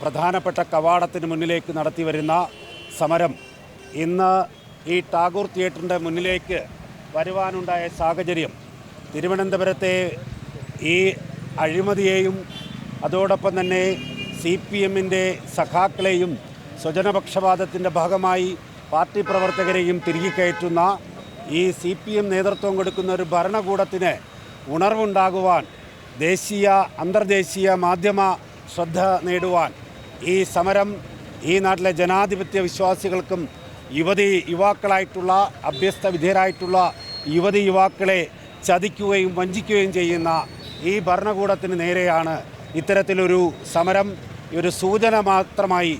പ്രധാനപ്പെട്ട കവാടത്തിന് മുന്നിലേക്ക് നടത്തി വരുന്ന സമരം. ഇന്ന് ഈ ടാഗോർ തിയേറ്ററിന്റെ മുന്നിലേക്ക് വരുവാനുണ്ടായ സാഹചര്യം. തിരുവനന്തപുരത്തെ ഈ അഴിമതിയെയും അതോടൊപ്പം തന്നെ സി പി എമ്മിന്റെ സഖാക്കളെയും സ്വജനപക്ഷപാതത്തിന്റെ ഭാഗമായി പാർട്ടി പ്രവർത്തകരെയും തിരികെ കയറ്റുന്ന ഈ സി പി എം നേതൃത്വം കൊടുക്കുന്ന ഒരു ഭരണകൂടത്തിന് ഉണർവുണ്ടാകുവാൻ ദേശീയ അന്തർദേശീയ മാധ്യമ ശ്രദ്ധ നേടുവാൻ ഈ സമരം ഈ നാട്ടിലെ ജനാധിപത്യ വിശ്വാസികൾക്കും യുവതി യുവാക്കളായിട്ടുള്ള അഭ്യസ്ത വിധേയരായിട്ടുള്ള യുവതി യുവാക്കളെ ചതിക്കുകയും വഞ്ചിക്കുകയും ചെയ്യുന്ന ഈ ഭരണകൂടത്തിന് നേരെയാണ് ഇത്തരത്തിലൊരു സമരം. ഒരു സൂചന മാത്രമായി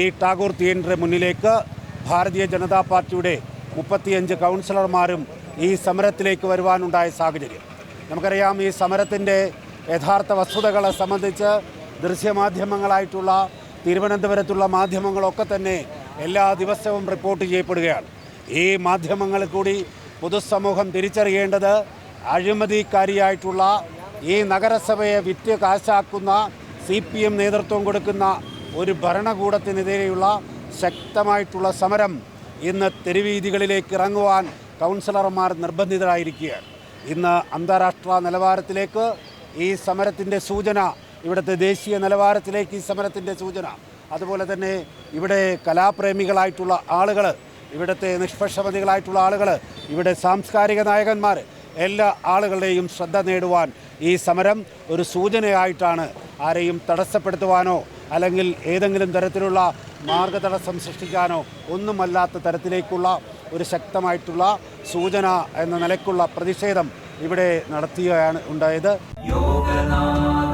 ഈ ടാഗോർ തിയേറ്ററിന് മുന്നിലേക്ക് ഭാരതീയ ജനതാ പാർട്ടിയുടെ മുപ്പത്തിയഞ്ച് കൗൺസിലർമാരും ഈ സമരത്തിലേക്ക് വരുവാനുണ്ടായ സാഹചര്യം. നമുക്കറിയാം ഈ സമരത്തിന്റെ യഥാർത്ഥ വസ്തുതകളെ സംബന്ധിച്ച് ദൃശ്യമാധ്യമങ്ങളായിട്ടുള്ള തിരുവനന്തപുരത്തുള്ള മാധ്യമങ്ങളൊക്കെ തന്നെ എല്ലാ ദിവസവും റിപ്പോർട്ട് ചെയ്യപ്പെടുകയാണ്. ഈ മാധ്യമങ്ങളിൽ കൂടി പൊതുസമൂഹം തിരിച്ചറിയേണ്ടത് അഴിമതിക്കാരിയായിട്ടുള്ള ഈ നഗരസഭയെ വിറ്റ് കാശാക്കുന്ന സി പി എം നേതൃത്വം കൊടുക്കുന്ന ഒരു ഭരണകൂടത്തിനെതിരെയുള്ള ശക്തമായിട്ടുള്ള സമരം ഇന്ന് തെരുവീതികളിലേക്ക് ഇറങ്ങുവാൻ കൗൺസിലർമാർ നിർബന്ധിതരായിരിക്കുകയാണ്. ഇന്ന് അന്താരാഷ്ട്ര നിലവാരത്തിലേക്ക് ഈ സമരത്തിന്റെ സൂചന ഇവിടുത്തെ ദേശീയ നിലവാരത്തിലേക്ക് ഈ സമരത്തിന്റെ സൂചന. അതുപോലെ തന്നെ ഇവിടെ കലാപ്രേമികളായിട്ടുള്ള ആളുകൾ ഇവിടുത്തെ നിഷ്പക്ഷമതികളായിട്ടുള്ള ആളുകൾ ഇവിടെ സാംസ്കാരിക നായകന്മാർ എല്ലാ ആളുകളുടെയും ശ്രദ്ധ നേടുവാൻ ഈ സമരം ഒരു സൂചനയായിട്ടാണ് ആരെയും തടസ്സപ്പെടുത്തുവാനോ അല്ലെങ്കിൽ ഏതെങ്കിലും തരത്തിലുള്ള മാർഗതടസ്സം സൃഷ്ടിക്കാനോ ഒന്നുമല്ലാത്ത തരത്തിലേക്കുള്ള ഒരു ശക്തമായിട്ടുള്ള സൂചന എന്ന നിലയ്ക്കുള്ള പ്രതിഷേധം ഇവിടെ നടത്തുകയാണ് ഉണ്ടായത്. യോഗനാഥ